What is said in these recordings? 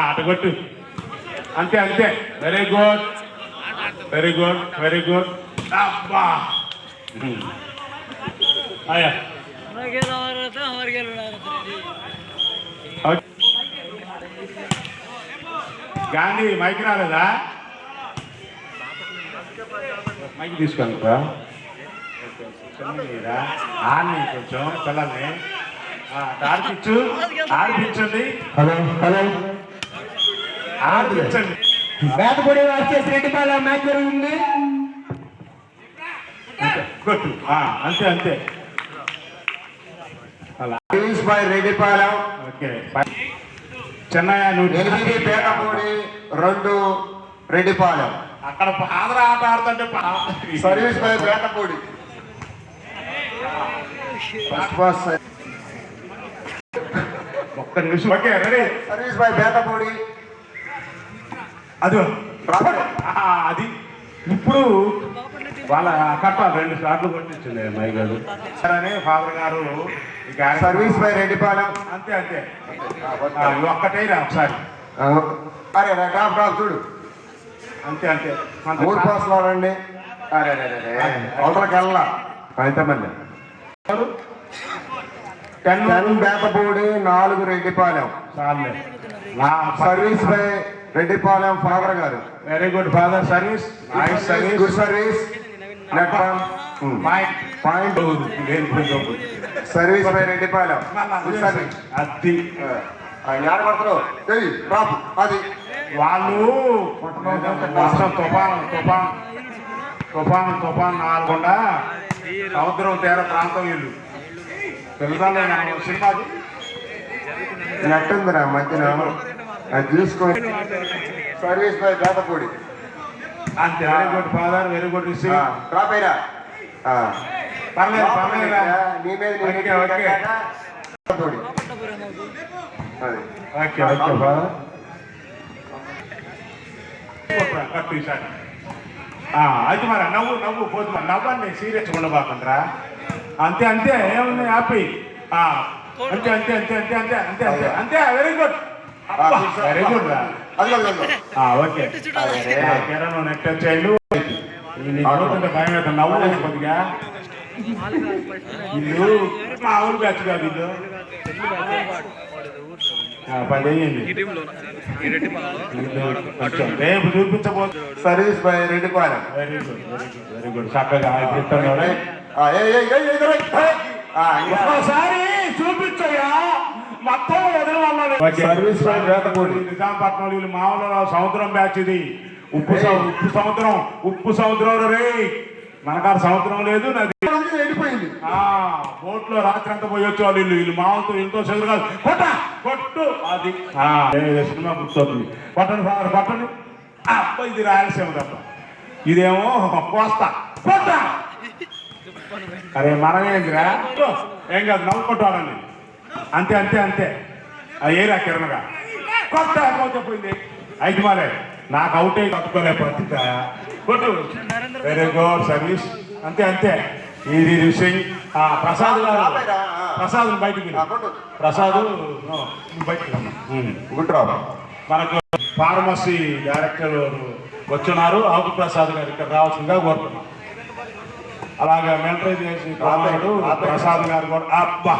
అటగొట్టు అంతే అంతే. Very good very good very good అబ్బా. అయ్యా. గాంధీ మైక్ రాలేదా? మైక్ తీసుకోండి ఆ కొంచెం పిల్లల్ని ఆడిపించు ఆడిపించండి హలో హలో. ఆడిపించండి వేటపడి వచ్చేసి రెడ్డిపాల మ్యాచ్ జరుగుతుంది. కొట్టు అంతే అంతే. Teams by Reddipalem. ఓకే నువ్వు ఎనిమిది పేటపూడి రెండు రెడ్డిపాలెం. అక్కడ ఆదర ఆట ఆడుతుంటే service by Petapudi. First pass ఒక్క నిమిషం. Okay ready service by Petapudi అది. అది. ఇప్పుడు వాళ్ళ కట్టాలి రెండు సార్లు కొట్టించింది మై గారు అని ఫాదర్ గారు సర్వీస్ బై రెడ్డిపాలెం అంతే అంతే. ఒక్కటైనా ఒకసారి. అరే రా, డ్రాప్ డ్రాప్ చూడు. అంతే అంతే. మూడు పాస్లు ఆడండి అరే అరే అరే అవతలకి వెళ్ళా అయితే మళ్ళీ టెన్ బేతపూడి నాలుగు Reddipalem. Service by Reddipalem father గారు. Very good father service nice service good service net point service by Reddipalem good service అది. ఆడబడతారు డ్రాప్ అది. వాళ్ళు తుఫాను తుఫాన్. తుఫాన్ తుఫాన్ నాలుగుండా. సముద్రం తీర ప్రాంతం వీళ్ళు. తెలుసాలే మనం సినిమాది నెట్ ఉందిరా మధ్యన. అది చూసుకోండి సర్వీస్ బై బేతపూడి అంతే very good father very good receive drop అయినా పర్లేదు పర్లేదు నీ మీద ఓకే ఓకే. అది. Okay okay father. మరి నవ్వు నవ్వు పోతు మరి. నవ్వండి సీరియస్ ఉండబాకండ్రా. అంతే అంతే ఏముంది హ్యాపీ ఆ, అంతే అంతే అంతే అంతే అంతే అంతే అంతే అంతే వెరీ గుడ్ వెరీ గుడ్ రా. ఓకే. నెట్ భయం అవుతుంది నవ్వు కొద్దిగా. ఇల్లు బ్యాచ్ కాదు ఇల్లు రేపు చూపించబోతు service by Reddipalem very good very good very good చక్కగా చెప్తున్నాడు ఆ, ఏయ్, ఏయ్, ఏయ్, ఏయ్, ఏయ్, ఏయ్. ఆ, ఇంకా. ఒక్కసారి చూపించయ్యా. మొత్తం వదిలి సర్వీస్ బై వేతపూడి నిజాంపట్నం వీళ్ళు మామూలు సముద్రం బ్యాచ్ ఇది. ఉప్పు ఉప్పు సముద్రం. ఉప్పు సముద్రం రే. మనకాడ సముద్రం లేదు నది. వెళ్ళిపోయింది ఆ బోట్లో రాత్రి అంతా పోయి వచ్చేవాళ్ళు వీళ్ళు. వీళ్ళు మామూలుతో ఇంతో చెదురు కాదు. కొట్ట కొట్టు. అది. సినిమా గుర్తొస్తుంది. కొట్టండి ఫాదర్ అబ్బా, ఇది రాయలసీమ తప్ప. ఇదేమో కోస్తా కొట్ట. అరే మనమేందిరా ఏం కాదు నవ్వుకుంటారండి అంతే అంతే అంతే. ఆ ఏరా కిరణగా? కొత్త అయిపోతే పోయింది. అయితే మరే నాకు అవుటే కట్టుకోలే పత్రిక కొట్టు వెరీ గుడ్ సర్వీస్ అంతే అంతే. ఇది సింగ్ ఆ, ప్రసాద్ గారు ప్రసాద్ బయటికి. ప్రసాద్ బయటికి డ్రాప్ మనకు ఫార్మసీ డైరెక్టర్ వచ్చున్నారు. ఆకు ప్రసాద్ గారు ఇక్కడ రావాల్సిందిగా కోరుతున్నాం. అలాగే మిలిటరీ చేసి ప్రసాద్ గారు కూడా అబ్బా.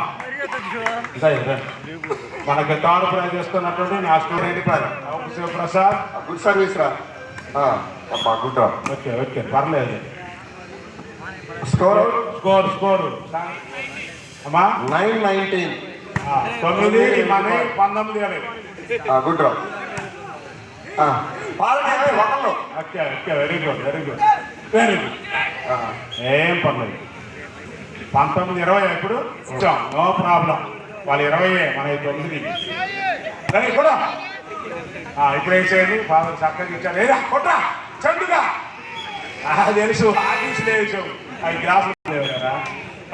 మనకి థర్డ్ ప్రైజ్ ఇస్తున్నటువంటి నా స్టూడెంట్ రెడ్డిపాలెం ఆకు శివప్రసాద్. గుడ్ సర్వీస్ రా. గుడ్ ఓకే ఓకే పర్లేదు. స్కోర్? Score score. అమ్మా? Nine nineteen. తొమ్మిది మన పంతొమ్మిది ఇరవై. Good okay okay very good very good. Very good. ఏం పర్లేదు పంతొమ్మిది ఇరవై ఇప్పుడు నో ప్రాబ్లం వాళ్ళు ఇరవై మన తొమ్మిది. కానీ కూడా ఆ, ఇప్పుడు చేయండి. బాబు చక్కగా ఇచ్చారు. ఏదా కొట్రా చండుగా. తెలుసు. ఆఫీసులో వేసావు అవి గ్లాసులు లేవు కదా.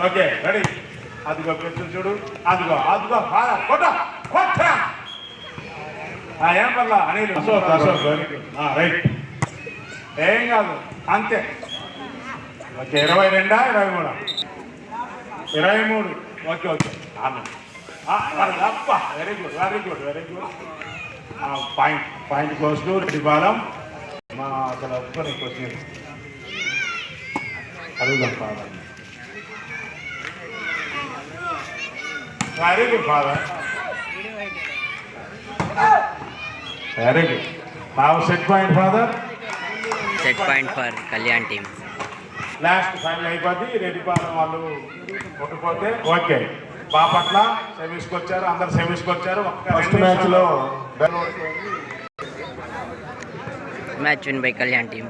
Okay ready. అదిగో పెట్టు చూడు. అదిగో అదిగో ఫాదర్ కొట్ట కొట్ట ఏం పర్లా? అనిల్. అశోక్ అశోక్. రైట్. ఏం కాదు. అంతే. ఓకే ఇరవై రెండా ఇరవై మూడా? ఇరవై మూడు. Okay okay. అన్న very good very good very good point point close Sripalam మా అసలు ఒక్కరి క్వశ్చన్ అడుగుదాం father very good father very good నా set point father set point for Kalyan team last final అయిపోద్ది రెడ్డిపాలెం వాళ్ళు కొట్టుకోతే ఓకే. బాపట్ల సెమీస్కి వచ్చారు అందరు సెమీస్కి వచ్చారు ఫస్ట్ రెండు మ్యాచ్లో నిమిషాల్లో match win by Kalyan team